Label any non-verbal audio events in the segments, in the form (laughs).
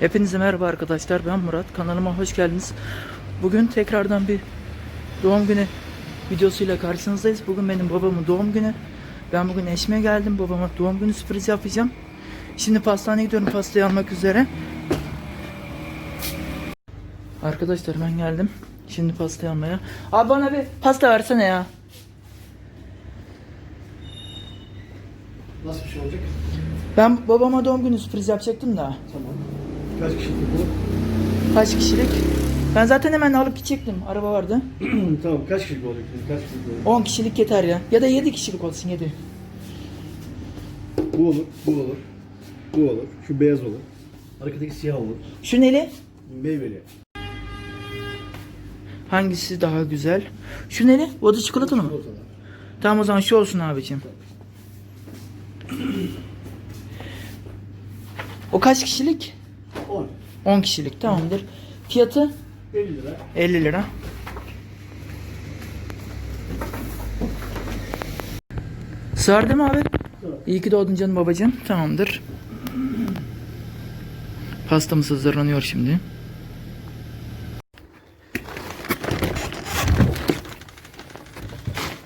Hepinize merhaba arkadaşlar. Ben Murat. Kanalıma hoş geldiniz. Bugün tekrardan bir doğum günü videosuyla karşınızdayız. Bugün benim babamın doğum günü. Ben bugün eşime geldim. Babama doğum günü sürpriz yapacağım. Şimdi pastaneye gidiyorum pastayı almak üzere. Arkadaşlar ben geldim. Şimdi pastayı almaya. Abi bana bir pasta versene ya. Nasıl bir şey olacak? Ben babama doğum günü sürpriz yapacaktım da. Tamam. Kaç kişilik bu? Kaç kişilik? Ben zaten hemen alıp gidecektim. Araba vardı. (clears throat) tamam. Kaç kişilik olacak? Kaç kişilik olacak? 10 kişilik yeter ya. Ya da 7 kişilik olsun 7. Bu olur, bu olur. Bu olur. Şu beyaz olur. Arkadaki siyah olur. Şu neli? Meyveli. Hangisi daha güzel? Şu neli? O da çikolatalı mı? Çikolatalar. Tamam o zaman şu olsun abicim. O kaç kişilik? 10. 10 kişilik tamamdır. Fiyatı 50 lira. 50 lira. Sığar değil mi abi? İyi ki doğdun canım babacığım. Tamamdır. Pastamız hazırlanıyor şimdi.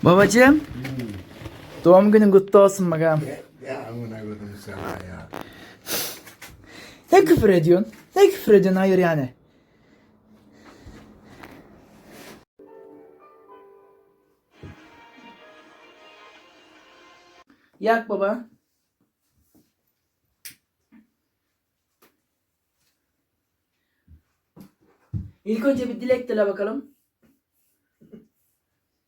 Babacığım. Doğum günün kutlu olsun bakalım. Ya amına koydum sana ya. Ne küfür ediyorsun? Ne küfür ediyorsun hayır yani? Yak baba. İlk önce bir dilek dile bakalım.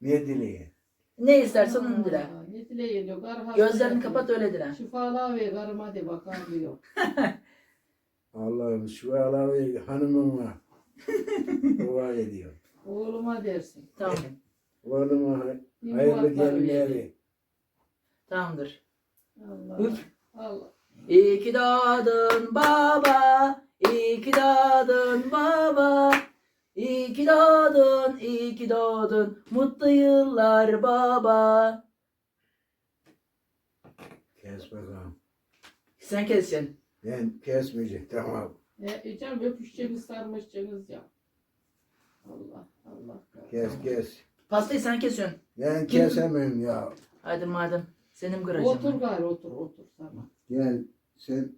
Ne dileği? Ne istersen onu dile. Ne dileğin yok. Gözlerini kapat öyle dile. Şifalar ver karım hadi bakalım diyor. (laughs) Allah'ım şu alavi hanımıma (laughs) dua ediyor. Oğluma dersin. Tamam. (laughs) Oğluma hayırlı gelmeleri. Tamamdır. Allah. Üf. Allah. İyi ki doğdun baba, iyi ki doğdun baba. İyi ki doğdun, iyi ki doğdun, mutlu yıllar baba. Kes bakalım. Sen keseceksin. Ben kesmeyecek tamam. E, e canım öpüşeceğiniz sarmışacağınız ya. Allah Allah. Kes kes. Pastayı sen kesiyorsun. Ben kesemem ya. Hadi madem. Senin kıracağım. Otur gari otur otur sana. Gel sen